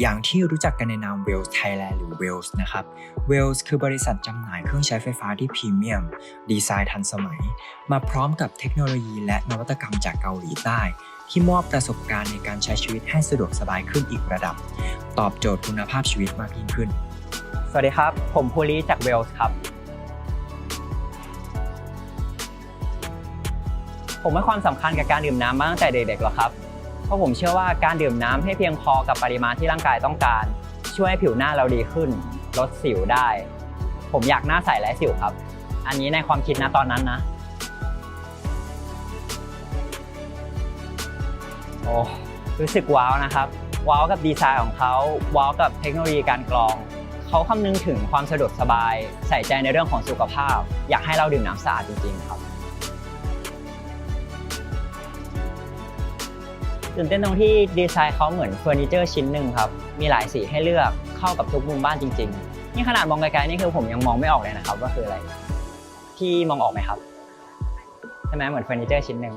อย่างที่รู้จักกันในนาม Wells Thailand หรือ Wells นะครับ Wells คือบริษัทจำหน่ายเครื่องใช้ไฟฟ้าที่พรีเมียม ดีไซน์ทันสมัย มาพร้อมกับเทคโนโลยีและนวัตกรรมจากเกาหลีใต้ ที่มอบประสบการณ์ในการใช้ชีวิตให้สะดวกสบายขึ้นอีกระดับ ตอบโจทย์คุณภาพชีวิตมากยิ่งขึ้น สวัสดีครับ ผมภูริจากเวลส์ครับ ผมให้ความสำคัญกับการดื่มน้ำมาตั้งแต่เด็กๆแล้วครับ เพราะผมเชื่อว่าการดื่มน้ำให้เพียงพอกับปริมาณที่ร่างกายต้องการ ช่วยให้ผิวหน้าเราดีขึ้น ลดสิวได้ ผมอยากหน้าใสไร้สิวครับ อันนี้ในความคิดนะตอนนั้นนะ โอ้รู้สึกว้าวนะครับ ว้าวกับดีไซน์ของเขา ว้าวกับเทคโนโลยีการกรอง เขาคำนึงถึงความสะดวกสบาย ใส่ใจในเรื่องของสุขภาพ อยากให้เราดื่มน้ำสะอาดจริงๆครับ ตื่นเต้นตรงที่ดีไซน์เขาเหมือนเฟอร์นิเจอร์ชิ้นหนึ่งครับ มีหลายสีให้เลือกเข้ากับทุกมุมบ้านจริง ๆ นี่ขนาดมองไกลๆนี่คือผมยังมองไม่ออกเลยนะครับว่าคืออะไร พี่มองออกไหมครับใช่ไหมเหมือนเฟอร์นิเจอร์ชิ้นหนึ่ง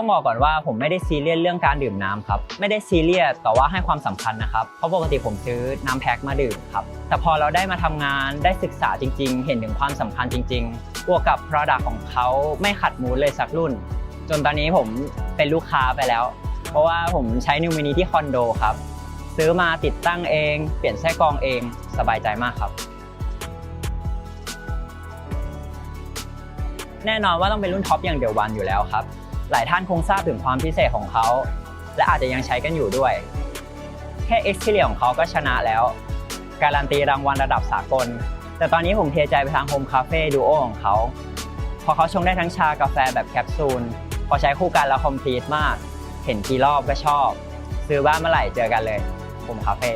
ต้องบอกก่อนว่าผมไม่ได้ซีเรียสเรื่องการดื่มน้ำครับ ไม่ได้ซีเรียสแต่ว่าให้ความสำคัญนะครับ เพราะปกติผมซื้อน้ำแพ็คมาดื่มครับ แต่พอเราได้มาทำงานได้ศึกษาจริง ๆ เห็นถึงความสำคัญจริงๆบวกกับ Product ของเขาไม่ขัดมูลเลยสักรุ่น จนตอนนี้ผมเป็นลูกค้าไปแล้ว เพราะว่าผมใช้นิวมินิที่คอนโดครับ ซื้อมาติดตั้งเอง เปลี่ยนไส้กรองเองสบายใจมากครับ แน่นอนว่าต้องเป็นรุ่นท็อปอย่างเดียววันอยู่แล้วครับ หลายท่านคงทราบถึงความพิเศษของเขา และอาจจะยังใช้กันอยู่ด้วย แค่ Exterior ของเขาก็ชนะแล้ว การันตีรางวัลระดับสากล แต่ตอนนี้ผมเทใจไปทาง Home Cafe Duo ของเขา พอเขาชงได้ทั้งชากาแฟแบบแคปซูล พอใช้คู่กันแล้วคอมพลีทมาก เห็นกี่รอบก็ชอบ ซื้อบ้านเมื่อไหร่เจอกันเลย Home Cafe